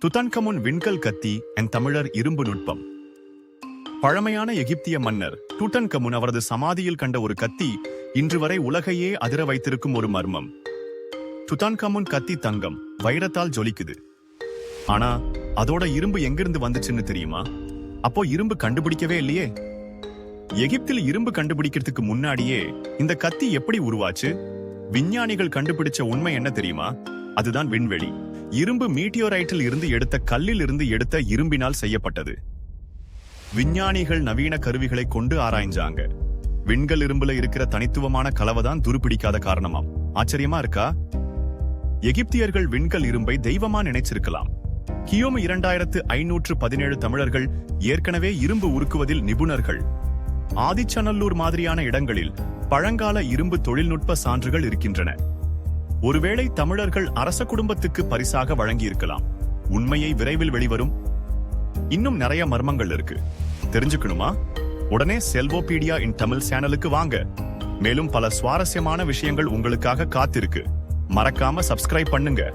துதன்கமுன் விண்கல் கத்தி என் தமிழர் இரும்பு நுட்பம். பழமையான எகிப்திய மன்னர் டுட்டன்கமுன் அவரது சமாதியில் கண்ட ஒரு கத்தி இன்று வரை உலகையே அதிர வைத்திருக்கும் ஒரு மர்மம். டுட்டான்கமுன் கத்தி தங்கம் வைரத்தால் ஜொலிக்குது. ஆனா அதோட இரும்பு எங்கிருந்து வந்துச்சுன்னு தெரியுமா? அப்போ இரும்பு கண்டுபிடிக்கவே இல்லையே. எகிப்தில் இரும்பு கண்டுபிடிக்கிறதுக்கு முன்னாடியே இந்த கத்தி எப்படி உருவாச்சு? விஞ்ஞானிகள் கண்டுபிடிச்ச உண்மை என்ன தெரியுமா? அதுதான் விண்வெளி. இரும்பு மீட்டியோரைட்டில் இருந்து எடுத்த கல்லில் இருந்து எடுத்த இரும்பினால் செய்யப்பட்டது. விஞ்ஞானிகள் நவீன கருவிகளை கொண்டு ஆராய்ஞ்சாங்க. விண்கல் இரும்புல இருக்கிற தனித்துவமான கலவைதான் துருப்பிடிக்காத காரணமாம். ஆச்சரியமா இருக்கா? எகிப்தியர்கள் விண்கல் இரும்பை தெய்வமா நினைச்சிருக்கலாம். கியோமு இரண்டாயிரத்து ஐநூற்று பதினேழு தமிழர்கள் ஏற்கனவே இரும்பு உருக்குவதில் நிபுணர்கள். ஆதிச்சநல்லூர் மாதிரியான இடங்களில் பழங்கால இரும்பு தொழில்நுட்ப சான்றுகள் இருக்கின்றன. ஒருவேளை தமிழர்கள் அரச குடும்பத்துக்கு பரிசாக வழங்கியிருக்கலாம். உண்மையை விரைவில் வெளிவரும். இன்னும் நிறைய மர்மங்கள் இருக்கு. தெரிஞ்சுக்கணுமா? உடனே செல்வோபீடியா இன் தமிழ் சேனலுக்கு வாங்க. மேலும் பல சுவாரஸ்யமான விஷயங்கள் உங்களுக்காக காத்திருக்கு. மறக்காம சப்ஸ்கிரைப் பண்ணுங்க.